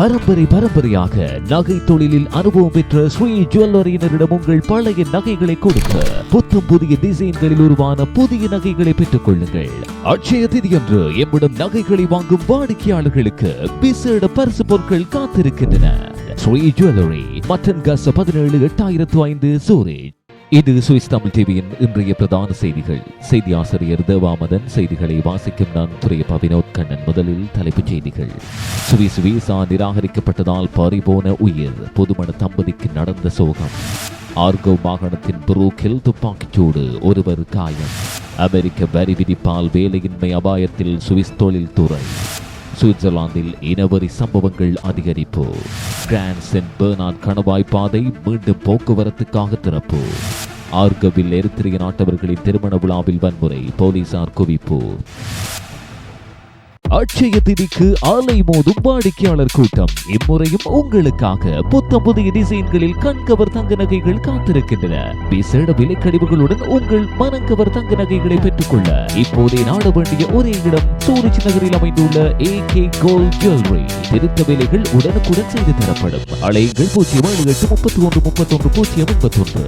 பரம்பரை பரம்பரையாக நகை தொழிலில் அனுபவம் பெற்ற ஸ்ரீ ஜுவல்லரியினரிடம் உங்கள் பழைய நகைகளை கொடுக்க புத்தம் புதிய டிசைன்களில் உருவான புதிய நகைகளை பெற்றுக் கொள்ளுங்கள். அட்சய திதியன்று எம்மிடம் நகைகளை வாங்கும் வாடிக்கையாளர்களுக்கு விசேட பரிசு பொருட்கள் காத்திருக்கின்றன. ஸ்ரீ ஜுவல்லரி மட்டன் காச பதினேழு எட்டாயிரத்து ஐந்து சூரேஜ். இது சுவிஸ் தமிழ் டிவியின் இன்றைய பிரதான செய்திகள். செய்தி ஆசிரியர் தேவாமதன் செய்திகளை வாசிக்கும் நான் துறையப்பா வினோத் கண்ணன். முதலில் தலைப்புச் செய்திகள். சுவிஸ் விசா நிராகரிக்கப்பட்டதால் பறிபோன உயிர். பொதுமண தம்பதிக்கு நடந்த சோகம். ஆர்கோ மாகாணத்தின் புரூக்கில் துப்பாக்கிச்சூடு ஒருவர் காயம். அமெரிக்க வரி விதிப்பால் வேலையின்மை அபாயத்தில் சுவிஸ் தொழில்துறை சுவிட்சர்லாந்தில் இனவரி சம்பவங்கள் அதிகரிப்பு. கிராண்ட் சென்ட் பெர்னார்ட் கணவாய் பாதை மீண்டும் போக்குவரத்துக்காக திறப்பு. ஆர்கவில் எரித்திரிய நாட்டவர்களின் திருமண விழாவில் வன்முறை போலீசார் குவிப்பு. அட்சய திதிக்கு ஆலை மோதும் வாடிக்கையாளர் கூட்டம். இம்முறையும் உங்களுக்காக புத்தம் புதிய டிசைன்களில் கண்கவர் தங்க நகைகள் காத்திருக்கின்றன. விசேட விலைக்கழிவுகளுடன் உங்கள் மனங்கவர் தங்க நகைகளை பெற்றுக்கொள்ள இப்போதே நாட வேண்டிய ஒரே இடம் சூரிச் நகரில் அமைந்துள்ள ஏ கே கோல்ட் ஜுவல்லரி திருத்த விலைகள் உடனுக்குடன் செய்து தரப்படும். அலைகள் பூஜ்ஜியம் ஏழு எட்டு முப்பத்தி ஒன்று முப்பத்தி ஒன்று பூஜ்ஜியம் முப்பத்தி ஒன்று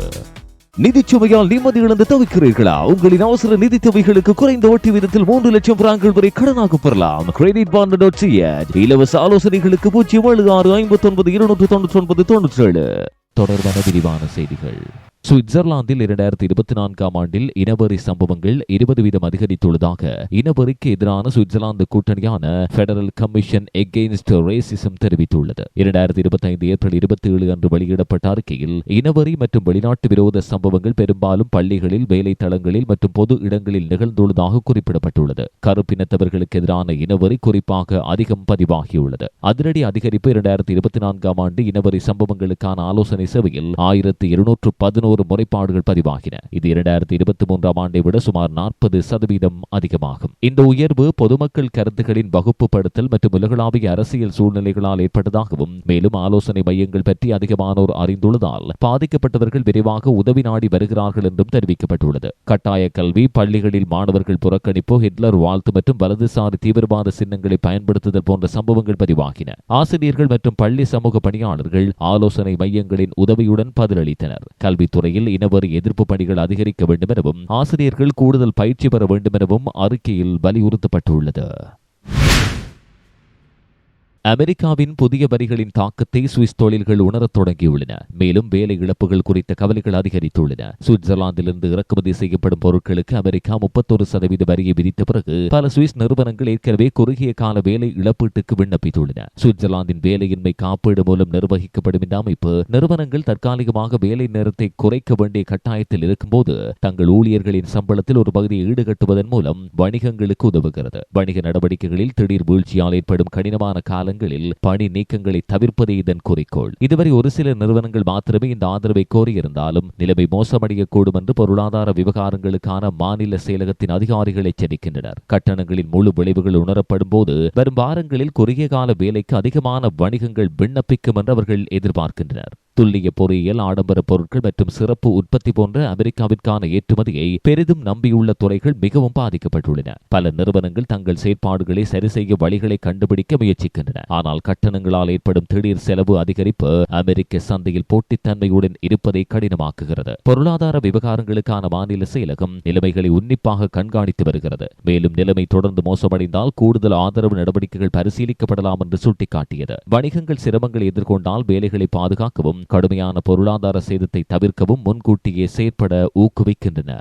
நிதிச்சுமையால் நிம்மதி இழந்து தவிக்கிறீர்களா? உங்களின் அவசர நிதி தேவைகளுக்கு குறைந்த வட்டி விதத்தில் மூன்று லட்சம் பிராங்கள் வரை கடனாக பெறலாம். கிரெடிட் பாண்ட் டாட் இலவச ஆலோசனைகளுக்கு பூஜ்ஜியம் ஏழு ஆறு ஐம்பத்தி ஒன்பது இருநூற்று தொண்ணூற்றி ஒன்பது தொண்ணூற்றி ஏழு தொடர்பான விரிவான செய்திகள். சுவிட்சர்லாந்தில் இரண்டாயிரத்தி இருபத்தி நான்காம் ஆண்டில் இனவரி சம்பவங்கள் இருபது வீதம் அதிகரித்துள்ளதாக இனவரிக்கு எதிரான சுவிட்சர்லாந்து கூட்டணியான பெடரல் கமிஷன் எகெயின்ஸ்ட் ரேசிசம் தெரிவித்துள்ளது. இரண்டாயிரத்தி இருபத்தி ஐந்து ஏப்ரல் இருபத்தி ஏழு அன்று வெளியிடப்பட்ட அறிக்கையில் இனவரி மற்றும் வெளிநாட்டு விரோத சம்பவங்கள் பெரும்பாலும் பள்ளிகளில் வேலை தளங்களில் மற்றும் பொது இடங்களில் நிகழ்ந்துள்ளதாக குறிப்பிடப்பட்டுள்ளது. கருப்பினத்தவர்களுக்கு எதிரான இனவரி குறிப்பாக அதிகம் பதிவாகியுள்ளது. அதிரடி அதிகரிப்பு இரண்டாயிரத்தி இருபத்தி நான்காம் ஆண்டு இனவரி சம்பவங்களுக்கான ஆலோசனை சேவையில் ஆயிரத்தி இருநூற்று பதினோரு முறைப்பாடுகள் பதிவாகின. இது இரண்டாயிரத்தி இருபத்தி மூன்றாம் ஆண்டை விட சுமார் நாற்பது சதவீதம் அதிகமாகும். இந்த உயர்வு பொதுமக்கள் கருத்துகளின் வகுப்புப்படுத்தல் மற்றும் உலகளாவிய அரசியல் சூழ்நிலைகளால் ஏற்பட்டதாகவும் மேலும் ஆலோசனை மையங்கள் பற்றி அதிகமானோர் அறிந்துள்ளதால் பாதிக்கப்பட்டவர்கள் விரைவாக உதவி நாடி வருகிறார்கள் என்றும் தெரிவிக்கப்பட்டுள்ளது. கட்டாய கல்வி பள்ளிகளில் மாணவர்கள் புறக்கணிப்பு ஹிட்லர் வாழ்த்து மற்றும் வலதுசாரி தீவிரவாத சின்னங்களை பயன்படுத்துதல் போன்ற சம்பவங்கள் பதிவாகின. ஆசிரியர்கள் மற்றும் பள்ளி சமூக பணியாளர்கள் ஆலோசனை மையங்களின் உதவியுடன் பதிலளித்தனர். துறையில் இனவரி எதிர்ப்பு பணிகள் அதிகரிக்க வேண்டும் எனவும் ஆசிரியர்கள் கூடுதல் பயிற்சி பெற வேண்டும் எனவும் அறிக்கையில் வலியுறுத்தப்பட்டுள்ளது. அமெரிக்காவின் புதிய வரிகளின் தாக்கத்தை சுவிஸ் தொழில்கள் உணரத் தொடங்கியுள்ளன. மேலும் வேலை இழப்புகள் குறித்த கவலைகள் அதிகரித்துள்ளன. சுவிட்சர்லாந்திலிருந்து இறக்குமதி செய்யப்படும் பொருட்களுக்கு அமெரிக்கா முப்பத்தொரு சதவீத வரியை விதித்த பிறகு பல சுவிஸ் நிறுவனங்கள் ஏற்கனவே குறுகிய கால வேலை இழப்பீட்டுக்கு விண்ணப்பித்துள்ளன. சுவிட்சர்லாந்தின் வேலையின்மை காப்பீடு மூலம் நிர்வகிக்கப்படும் இந்த அமைப்பு நிறுவனங்கள் தற்காலிகமாக வேலை நேரத்தை குறைக்க வேண்டிய கட்டாயத்தில் இருக்கும்போது தங்கள் ஊழியர்களின் சம்பளத்தில் ஒரு பகுதியை ஈடுகட்டுவதன் மூலம் வணிகங்களுக்கு உதவுகிறது. வணிக நடவடிக்கைகளில் திடீர் வீழ்ச்சியால் ஏற்படும் கடினமான கால காலங்களில் பணி நீக்கங்களை தவிர்ப்பதே இதன் குறிக்கோள். இதுவரை ஒரு சில நிறுவனங்கள் மாத்திரமே இந்த ஆதரவை கோரியிருந்தாலும் நிலைமை மோசமடையக்கூடும் என்று பொருளாதார விவகாரங்களுக்கான மாநில செயலகத்தின் அதிகாரிகள் எச்சரிக்கின்றனர். கட்டணங்களின் முழு விளைவுகள் உணரப்படும் போது வரும் வாரங்களில் குறுகிய கால வேலைக்கு அதிகமான வணிகங்கள் விண்ணப்பிக்கும் என்று அவர்கள் எதிர்பார்க்கின்றனர். துல்லிய பொறியியல் ஆடம்பர பொருட்கள் மற்றும் சிறப்பு உற்பத்தி போன்ற அமெரிக்காவிற்கான ஏற்றுமதியை பெரிதும் நம்பியுள்ள துறைகள் மிகவும் பாதிக்கப்பட்டுள்ளன. பல நிறுவனங்கள் தங்கள் செயற்பாடுகளை சரி செய்ய வழிகளை கண்டுபிடிக்க முயற்சிக்கின்றன. ஆனால் கட்டணங்களால் ஏற்படும் திடீர் செலவு அதிகரிப்பு அமெரிக்க சந்தையில் போட்டித்தன்மையுடன் இருப்பதை கடினமாக்குகிறது. பொருளாதார விவகாரங்களுக்கான மாநில செயலகம் நிலைமைகளை உன்னிப்பாக கண்காணித்து வருகிறது. மேலும் நிலைமை தொடர்ந்து மோசமடைந்தால் கூடுதல் ஆதரவு நடவடிக்கைகள் பரிசீலிக்கப்படலாம் என்று சுட்டிக்காட்டியது. வணிகங்கள் சிரமங்களை எதிர்கொண்டால் வேலைகளை பாதுகாக்கவும் கடுமையான பொருளாதார சேதத்தை தவிர்க்கவும் முன்கூட்டியே செயற்பட ஊக்குவிக்கின்றன.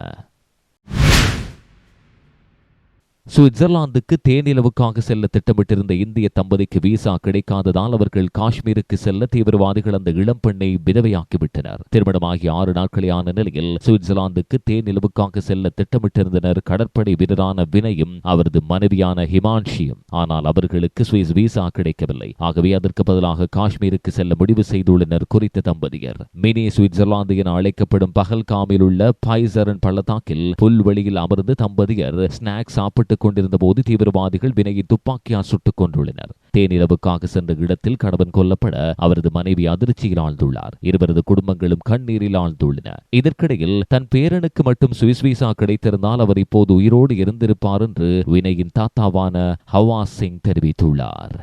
சுவிட்சர்லாந்துக்கு தேனிலவுக்காக செல்ல திட்டமிட்டிருந்த இந்திய தம்பதிக்கு விசா கிடைக்காததால் அவர்கள் காஷ்மீருக்கு செல்ல தீவிரவாதிகள் அந்த இளம் பெண்ணை விதவையாக்கிவிட்டனர். திருமணமாகி ஆறு நாட்களே ஆன நிலையில் சுவிட்சர்லாந்துக்கு தேனிலவுக்காக செல்ல திட்டமிட்டிருந்தனர் கடற்படை வீரரான வினயும் அவரது மனைவியான ஹிமான்ஷியும். ஆனால் அவர்களுக்கு சுவிஸ் விசா கிடைக்கவில்லை. ஆகவே அதற்கு பதிலாக காஷ்மீருக்கு செல்ல முடிவு செய்துள்ளனர் குறித்த தம்பதியர். மினி சுவிட்சர்லாந்து என அழைக்கப்படும் பகல்காமில் உள்ள பைசரன் பள்ளத்தாக்கில் புல்வெளியில் அமர்ந்து தம்பதியர் ஸ்நாக்ஸ் சாப்பிட்டு ஈடுபட்டுக் கொண்டிருந்த போது தீவிரவாதிகள் வினையை துப்பாக்கியால் சுட்டுக் கொண்டுள்ளனர் தேனிரவுக்காக சென்ற இடத்தில் கணவன் கொல்லப்பட அவரது மனைவி அதிர்ச்சியில் ஆழ்ந்துள்ளார். இருவரது குடும்பங்களும் கண்ணீரில் ஆழ்ந்துள்ளன. இதற்கிடையில் தன் பேரனுக்கு மட்டும் சுவிஸ் விசா கிடைத்திருந்தால் அவர் இப்போது உயிரோடு இருந்திருப்பார் என்று வினையின் தாத்தாவான ஹவா சிங் தெரிவித்துள்ளார்.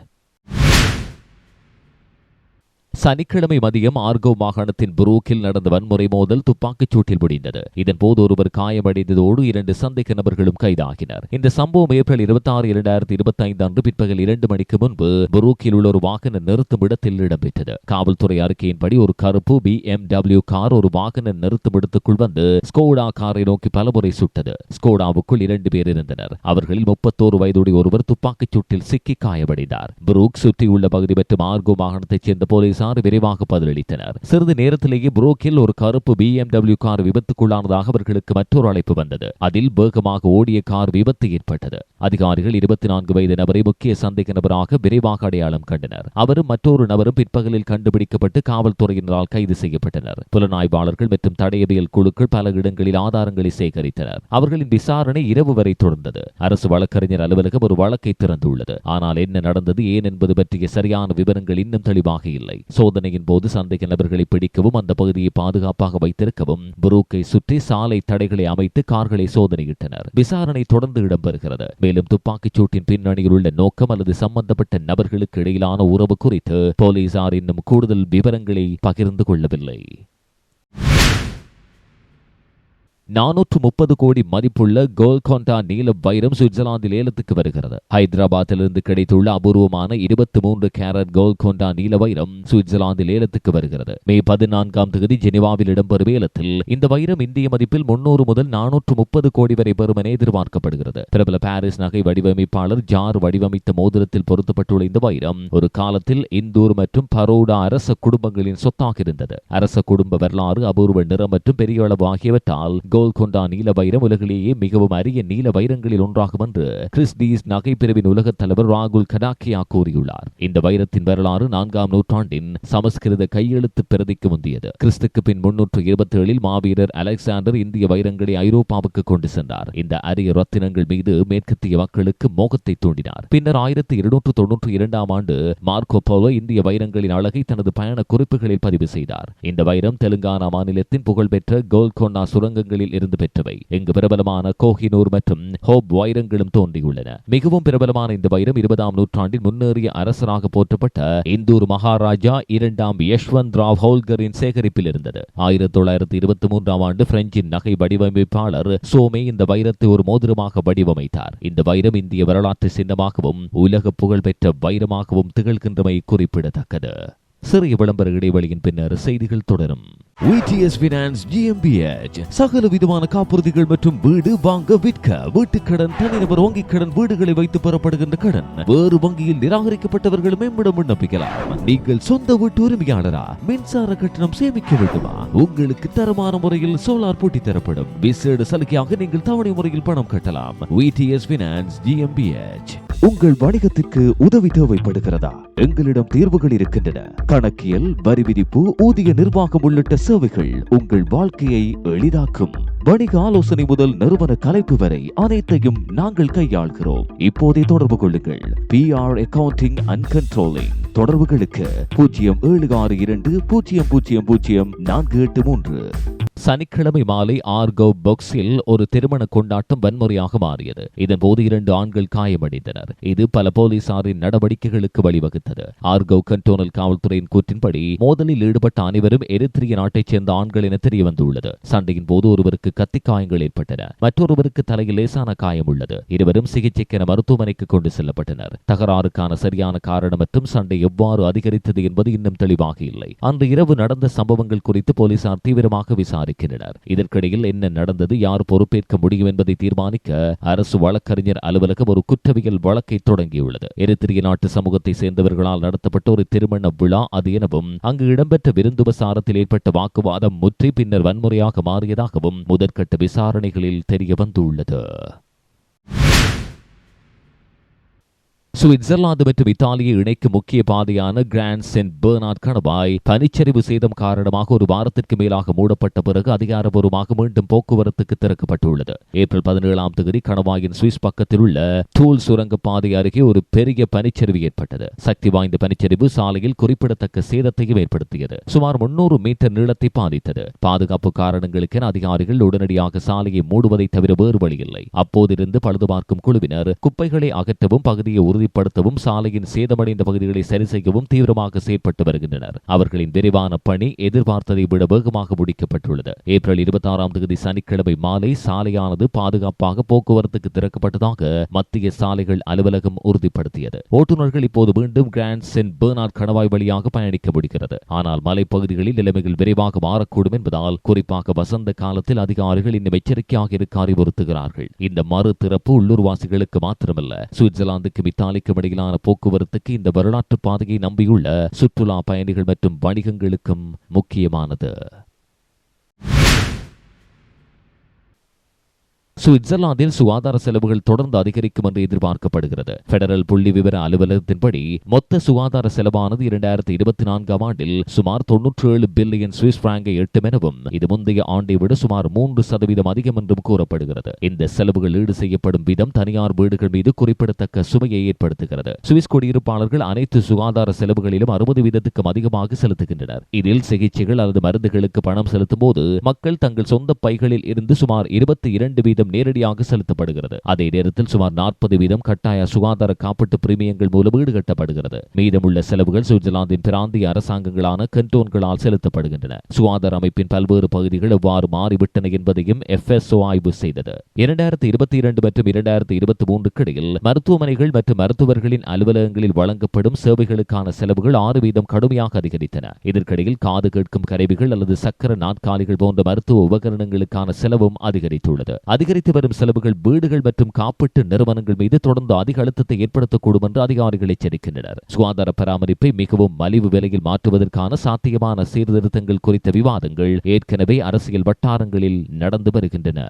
சனிக்கிழமை மதியம் ஆர்கோ மாகாணத்தின் புரூக்கில் நடந்த வன்முறை மோதல் துப்பாக்கிச் சூட்டில் முடிந்தது. இதன்போது ஒருவர் காயமடைந்ததோடு இரண்டு சந்தேக நபர்களும் கைதாகினர். இந்த சம்பவம் ஏப்ரல் இருபத்தி ஆறு இரண்டாயிரத்தி இருபத்தி ஐந்து அன்று பிற்பகல் இரண்டு மணிக்கு முன்பு புரூக்கில் உள்ள ஒரு வாகன நிறுத்தும் இடத்தில் இடம்பெற்றது. காவல்துறை அறிக்கையின்படி ஒரு கருப்பு பி எம் டபிள்யூ கார் ஒரு வாகன நிறுத்தும் இடத்துக்குள் வந்து ஸ்கோடா காரை நோக்கி பலமுறை சுட்டது. ஸ்கோடாவுக்குள் இரண்டு பேர் இருந்தனர். அவர்களில் முப்பத்தோரு வயதுடைய ஒருவர் துப்பாக்கிச் சூட்டில் சிக்கி காயமடைந்தார். புரூக் சுற்றியுள்ள பகுதி மற்றும் ஆர்கோ மாகாணத்தைச் சேர்ந்த போலீசார் விரைவாக பதிலளித்தனர். சிறிது நேரத்திலேயே புரோக்கில் ஒரு கருப்பு பி எம் டபிள்யூ கார் விபத்துக்குள்ளானதாக அவர்களுக்கு மற்றொரு அழைப்பு வந்தது. அதில் வேகமாக ஓடிய கார் விபத்து ஏற்பட்டது. அதிகாரிகள் இருபத்தி நான்கு வயது நபரை முக்கிய சந்தேக நபராக விரைவாக அடையாளம் கண்டனர். அவரும் மற்றொரு நபரும் பிற்பகலில் கண்டுபிடிக்கப்பட்டு காவல்துறையினரால் கைது செய்யப்பட்டனர். புலனாய்வாளர்கள் மற்றும் தடையவியல் குழுக்கள் பல இடங்களில் ஆதாரங்களை சேகரித்தனர். அவர்களின் விசாரணை இரவு வரை தொடர்ந்தது. அரசு வழக்கறிஞர் அலுவலகம் ஒரு வழக்கை திறந்துள்ளது. ஆனால் என்ன நடந்தது ஏன் என்பது பற்றிய சரியான விவரங்கள் இன்னும் தெளிவாக இல்லை. சோதனையின் போது சந்தேக நபர்களை பிடிக்கவும் அந்த பகுதியை பாதுகாப்பாக வைத்திருக்கவும் புரூக்கை சுற்றி சாலை தடைகளை அமைத்து கார்களை சோதனையிட்டனர். விசாரணை தொடர்ந்து இடம்பெறுகிறது மேலும் துப்பாக்கிச் சூட்டின் பின்னணியில் உள்ள நோக்கம் அல்லது சம்பந்தப்பட்ட நபர்களுக்கு இடையிலான உறவு குறித்து போலீசார் இன்னும் கூடுதல் விவரங்களை பகிர்ந்து கொள்ளவில்லை. நானூற்று முப்பது கோடி மதிப்புள்ள கோல்கொண்டா நீல வைரம் சுவிட்சர்லாந்து ஏலத்துக்கு வருகிறது. ஹைதராபாத்திலிருந்து கிடைத்துள்ள அபூர்வமான இருபத்தி மூன்று கேரட் கோல்கொண்டா நீல வைரம் சுவிட்சர்லாந்து ஏலத்துக்கு வருகிறது. மே பதினான்காம் தேதி ஜெனிவாவில் இடம்பெறும் ஏலத்தில் இந்த வைரம் இந்திய மதிப்பில் முன்னூறு முதல் நானூற்று முப்பது கோடி வரை பெறும் என எதிர்பார்க்கப்படுகிறது. பிரபல பாரிஸ் நகை வடிவமைப்பாளர் ஜார் வடிவமைத்த மோதிரத்தில் பொருத்தப்பட்டுள்ள இந்த வைரம் ஒரு காலத்தில் இந்தூர் மற்றும் பரோடா அரச குடும்பங்களின் சொத்தாக இருந்தது. அரச குடும்ப வரலாறு அபூர்வ நிறம் மற்றும் பெரிய அளவு ஆகியவற்றால் கோல்கொண்டா நீல வைரம் உலகிலேயே மிகவும் அரிய நீல வைரங்களில் ஒன்றாகும் என்று கிறிஸ்டீஸ் நகைப்பிரிவின் உலகத் தலைவர் ராகுல் கடாக்கியா கூறியுள்ளார். இந்த வைரத்தின் வரலாறு நான்காம் நூற்றாண்டின் சமஸ்கிருத கையெழுத்து பிரதிக்கு முந்தியது. கிறிஸ்துக்கு பின் முன்னூற்று இருபத்தி ஏழில் மாவீரர் அலெக்சாண்டர் இந்திய வைரங்களை ஐரோப்பாவுக்கு கொண்டு சென்றார். இந்த அரிய ரத்தினங்கள் மீது மேற்கத்திய மக்களுக்கு மோகத்தை தூண்டினார். பின்னர் ஆயிரத்தி இருநூற்று தொன்னூற்றி இரண்டாம் ஆண்டு மார்க்கோ போலோ இந்திய வைரங்களின் அழகை தனது பயண குறிப்புகளில் பதிவு செய்தார். இந்த வைரம் தெலுங்கானா மாநிலத்தின் புகழ்பெற்ற கோல்கொண்டா சுரங்கங்களில் இருந்து பெற்றவை. இங்கு பிரபலமான கோஹினூர் மற்றும் ஹோப் வைரங்களும் தோன்றியுள்ளன. மிகவும் பிரபலமான இந்த வைரம் இருபதாம் நூற்றாண்டில் முன்னேறிய அரசராக போற்றப்பட்ட இந்தூர் மகாராஜா இரண்டாம் யஷ்வந்த் ராவ் ஹோல்கரின் சேகரிப்பில் இருந்தது. ஆயிரத்தி தொள்ளாயிரத்தி இருபத்தி மூன்றாம் ஆண்டு பிரெஞ்சின் நகை வடிவமைப்பாளர் சோமே இந்த வைரத்தை ஒரு மோதிரமாக வடிவமைத்தார். இந்த வைரம் இந்திய வரலாற்று சின்னமாகவும் உலக புகழ்பெற்ற வைரமாகவும் திகழ்கின்றமை குறிப்பிடத்தக்கது. சிறிய விளம்பர இடைவெளியின் பின்னர் செய்திகள் தொடரும். விடிஎஸ் பினான்ஸ் ஜிஎம்பிஎச் சகல விதமான காப்புறுதிகள் மற்றும் வீடு வாங்க விற்க வீட்டுக்கடன் தனிநபர் வங்கிக் கடன் வீடுகளை வைத்து பெறப்படுகின்ற கடன் வேறு வங்கியில் நிராகரிக்கப்பட்டவர்களும் எம்மிடம் விண்ணப்பிக்கலாம். நீங்கள் சொந்த வீட்டு உரிமையாளரா? மின்சார கட்டணம் சேமிக்க வேண்டுமா? உங்களுக்கு தரமான முறையில் சோலார் போட்டி தரப்படும். விசேட சலுகையாக நீங்கள் தவணை முறையில் பணம் கட்டலாம். விடிஎஸ் பினான்ஸ் ஜிஎம்பிஎச் உங்கள் வணிகத்திற்கு உதவி தேவைப்படுகிறதா? எங்களிடம் தீர்வுகள் இருக்கின்றன. கணக்கியல் வரி விதிப்பு ஊதிய நிர்வாகம் உள்ளிட்ட சேவைகள் உங்கள் வாழ்க்கையை எளிதாக்கும். வணிக ஆலோசனை முதல் நிறுவன கலைப்பு வரை அனைத்தையும் நாங்கள் கையாள்கிறோம். இப்போதே தொடர்பு கொள்ளுங்கள். P R accounting and controlling தொடர்புகளுக்கு பூஜ்ஜியம் ஏழு ஆறு இரண்டு பூஜ்ஜியம் பூஜ்ஜியம் பூஜ்ஜியம் நான்கு எட்டு மூன்று. சனிக்கிழமை மாலை ஆர்கோ பொக்ஸில் ஒரு திருமண கொண்டாட்டம் வன்முறையாக மாறியது. இதன்போது இரண்டு ஆண்கள் காயமடைந்தனர். இது பல போலீசாரின் நடவடிக்கைகளுக்கு வழிவகுத்தது. ஆர்கோ கண்டோனல் காவல்துறையின் கூற்றின்படி மோதலில் ஈடுபட்ட அனைவரும் எரித்திரிய நாட்டைச் சேர்ந்த ஆண்கள் என தெரிய வந்துள்ளது சண்டையின் போது ஒருவருக்கு கத்தி காயங்கள் ஏற்பட்டன. மற்றொருவருக்கு தலையில் லேசான காயம் உள்ளது. இருவரும் சிகிச்சைக்கென மருத்துவமனைக்கு கொண்டு செல்லப்பட்டனர். தகராறுக்கான சரியான காரணம் மற்றும் சண்டை எவ்வாறு அதிகரித்தது என்பது இன்னும் தெளிவாக இல்லை. அன்று இரவு நடந்த சம்பவங்கள் குறித்து போலீசார் தீவிரமாக விசாரிக்கின்றனர் இதற்கிடையில் என்ன நடந்தது யார் பொறுப்பேற்க முடியும் என்பதை தீர்மானிக்க அரசு வழக்கறிஞர் அலுவலகம் ஒரு குற்றவியல் வழக்கை தொடங்கியுள்ளது. எரித்திரிய நாட்டு சமூகத்தை சேர்ந்தவர்களால் நடத்தப்பட்ட ஒரு திருமண விழா அது எனவும் அங்கு இடம்பெற்ற விருந்துபசாரத்தில் ஏற்பட்ட வாக்குவாதம் முற்றி பின்னர் வன்முறையாக மாறியதாகவும் முதற்கட்ட விசாரணைகளில் தெரிய வந்துள்ளது சுவிட்சர்லாந்து மற்றும் இத்தாலியை இணைக்கும் முக்கிய பாதையான கிராண்ட் சென்ட் பெர்னார்ட் கணவாய் பனிச்சரிவு சேதம் காரணமாக ஒரு வாரத்திற்கு மேலாக மூடப்பட்ட பிறகு அதிகாரபூர்வமாக மீண்டும் போக்குவரத்துக்கு திறக்கப்பட்டுள்ளது. ஏப்ரல் பதினேழாம் தேதி கணவாயின் சுவிஸ் பக்கத்தில் உள்ள தூள் சுரங்க பாதை அருகே ஒரு பெரிய பனிச்சரிவு ஏற்பட்டது. சக்தி வாய்ந்த பனிச்சரிவு சாலையில் குறிப்பிடத்தக்க சேதத்தையும் ஏற்படுத்தியது. சுமார் முன்னூறு மீட்டர் நீளத்தை பாதித்தது. பாதுகாப்பு காரணங்களுக்கென அதிகாரிகள் உடனடியாக சாலையை மூடுவதை தவிர வேறு வழியில்லை. அப்போதிருந்து பழுது பார்க்கும் குழுவினர் குப்பைகளை அகற்றவும் பகுதியை உறுதி விரிவுபடுத்தவும் சாலையின் சேதமடைந்த பகுதிகளை சரி செய்யவும் தீவிரமாக செயற்பட்டு வருகின்றனர். அவர்களின் விரைவான பணி எதிர்பார்த்ததை விட வேகமாக முடிக்கப்பட்டுள்ளது. ஏப்ரல் இருபத்தி ஆறாம் தேதி சனிக்கிழமை மாலை சாலையானது பாதுகாப்பாக போக்குவரத்துக்கு திறக்கப்பட்டதாக மத்திய சாலைகள் அலுவலகம் உறுதிப்படுத்தியது. ஓட்டுநர்கள் இப்போது மீண்டும் கிராண்ட் சென்ட் பேர்னார்ட் கணவாய் வழியாக பயணிக்க முடிகிறது. ஆனால் மலைப்பகுதிகளில் நிலைமைகள் விரைவாக மாறக்கூடும் என்பதால் குறிப்பாக வசந்த காலத்தில் அதிகாரிகள் இன்னும் எச்சரிக்கையாக இருக்க அறிவுறுத்துகிறார்கள். இந்த மறு திறப்பு உள்ளூர்வாசிகளுக்கு மாத்திரமல்ல. சுவிட்சர்லாந்துக்கும் இத்தாலிக்கும் இடையிலான போக்குவரத்துக்கு இந்த வரலாற்று பாதையை நம்பியுள்ள சுற்றுலா பயணிகள் மற்றும் வணிகங்களுக்கும் முக்கியமானது. சுவிட்சர்லாந்தில் சுகாதார செலவுகள் தொடர்ந்து அதிகரிக்கும் என்று எதிர்பார்க்கப்படுகிறது. பெடரல் புள்ளி விவர அலுவலகத்தின்படி மொத்த சுகாதார செலவானது இரண்டாயிரத்தி இருபத்தி நான்காம் ஆண்டில் சுமார் தொன்னூற்றி ஏழு பில்லியன் சுவிஸ் பிராங்கை எட்டும் எனவும் இது முந்தைய ஆண்டை விட சுமார் மூன்று சதவீதம் அதிகம் என்றும் கூறப்படுகிறது. இந்த செலவுகள் ஈடு செய்யப்படும் விதம் தனியார் வீடுகள் மீது குறிப்பிடத்தக்க சுமையை ஏற்படுத்துகிறது. சுவிஸ் குடியிருப்பாளர்கள் அனைத்து சுகாதார செலவுகளிலும் அறுபது வீதத்துக்கும் அதிகமாக செலுத்துகின்றனர். இதில் சிகிச்சைகள் அல்லது மருந்துகளுக்கு பணம் செலுத்தும் போது மக்கள் தங்கள் சொந்த பைகளில் இருந்து சுமார் இருபத்தி இரண்டு வீதம் நேரடியாக செலுத்தப்படுகிறது. அதே நேரத்தில் சுமார் நாற்பது வீதம் கட்டாய சுகாதார காப்பீட்டு பிரீமியங்கள் மூலம் ஈடுகட்டப்படுகிறது மீதமுள்ள செலவுகள் சுவிட்சர்லாந்தின் பிராந்திய அரசாங்கங்களான கண்டோன்களால் செலுத்தப்படுகின்றன. சுகாதார அமைப்பின் பல்வேறு பகுதிகள் எவ்வாறு மாறிவிட்டன என்பதையும் எஃப்எஸ்ஓ ஆய்வு செய்தது. இரண்டாயிரத்தி இருபத்தி இரண்டு மற்றும் இரண்டாயிரத்தி இருபத்தி மூன்றுக்கு இடையில் மருத்துவமனைகள் மற்றும் மருத்துவர்களின் அலுவலகங்களில் வழங்கப்படும் சேவைகளுக்கான செலவுகள் ஆறு வீதம் கடுமையாக அதிகரித்தன. இதற்கிடையில் காது கேட்கும் கருவிகள் அல்லது சக்கர நாற்காலிகள் போன்ற மருத்துவ உபகரணங்களுக்கான செலவும் அதிகரித்துள்ளது. அதிகரி அதிகரித்து வரும் செலவுகள் வீடுகள் மற்றும் காப்பீட்டு நிறுவனங்கள் மீது தொடர்ந்து அதிக அழுத்தத்தை ஏற்படுத்தக்கூடும் என்று அதிகாரிகள் எச்சரிக்கின்றனர். சுகாதார பராமரிப்பை மிகவும் மலிவு விலையில் மாற்றுவதற்கான சாத்தியமான சீர்திருத்தங்கள் குறித்த விவாதங்கள் ஏற்கனவே அரசியல் வட்டாரங்களில் நடந்து வருகின்றன.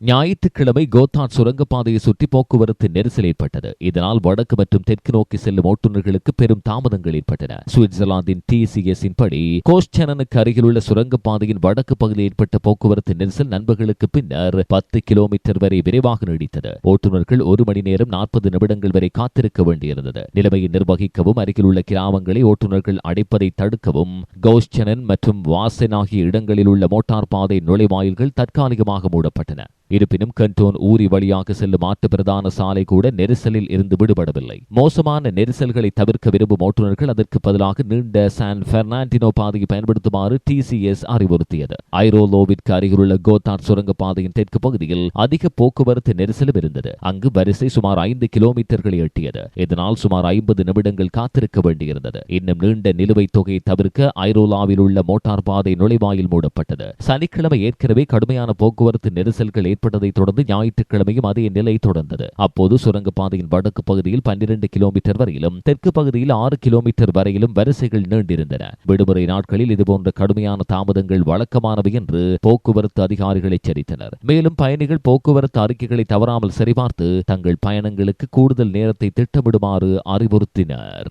ஞாயிற்றுக்கிழமை கோத்தான் சுரங்கப்பாதையை சுற்றி போக்குவரத்து நெரிசல் ஏற்பட்டது. இதனால் வடக்கு மற்றும் தெற்கு நோக்கி செல்லும் ஓட்டுநர்களுக்கு பெரும் தாமதங்கள் ஏற்பட்டன. சுவிட்சர்லாந்தின் டிசிஎஸ் படி கோஸ்டனனுக்கு அருகிலுள்ள சுரங்கப்பாதையின் வடக்கு பகுதியில் ஏற்பட்ட போக்குவரத்து நெரிசல் நண்பர்களுக்கு பின்னர் பத்து கிலோமீட்டர் வரை விரைவாக நீடித்தது. ஓட்டுநர்கள் ஒரு மணி நேரம் நாற்பது நிமிடங்கள் வரை காத்திருக்க வேண்டியிருந்தது. நிலைமையை நிர்வகிக்கவும் அருகிலுள்ள கிராமங்களை ஓட்டுநர்கள் அடைப்பதை தடுக்கவும் கோஸ்டனன் மற்றும் வாசன் ஆகிய இடங்களில் உள்ள மோட்டார் பாதை நுழைவாயில்கள் தற்காலிகமாக மூடப்பட்டன. இருப்பினும் கண்டோன் ஊரி வழியாக செல்லும் ஆட்டு பிரதான சாலை கூட நெரிசலில் இருந்து விடுபடவில்லை. மோசமான நெரிசல்களை தவிர்க்க விரும்பும் ஓட்டுநர்கள் அதற்கு பதிலாக நீண்ட சான் பெர்னாண்டினோ பாதையை பயன்படுத்துமாறு டிசிஎஸ் அறிவுறுத்தியது. ஐரோலோவிற்கு அருகிலுள்ள கோத்தார் சுரங்கப்பாதையின் தெற்கு பகுதியில் அதிக போக்குவரத்து நெரிசலும் இருந்தது. அங்கு வரிசை சுமார் ஐந்து கிலோமீட்டர்களை எட்டியது. இதனால் சுமார் ஐம்பது நிமிடங்கள் காத்திருக்க வேண்டியிருந்தது. இன்னும் நீண்ட நிலுவைத் தொகையை தவிர்க்க ஐரோலாவில் உள்ள மோட்டார் பாதை நுழைவாயில் மூடப்பட்டது. சனிக்கிழமை ஏற்கனவே கடுமையான போக்குவரத்து நெரிசல்கள் ஏற்பட்டதைத் தொடர்ந்து ஞாயிற்றுக்கிழமையும் அதே நிலை தொடர்ந்தது. அப்போது சுரங்கப்பாதையின் வடக்கு பகுதியில் பன்னிரண்டு கிலோமீட்டர் வரையிலும் தெற்கு பகுதியில் ஆறு கிலோமீட்டர் வரையிலும் வரிசைகள் நீண்டிருந்தன. விடுமுறை நாட்களில் இதுபோன்ற கடுமையான தாமதங்கள் வழக்கமானவை என்று போக்குவரத்து அதிகாரிகள் எச்சரித்தனர். மேலும் பயணிகள் போக்குவரத்து அறிக்கைகளை தவறாமல் சரிபார்த்து தங்கள் பயணங்களுக்கு கூடுதல் நேரத்தை திட்டமிடுமாறு அறிவுறுத்தினர்.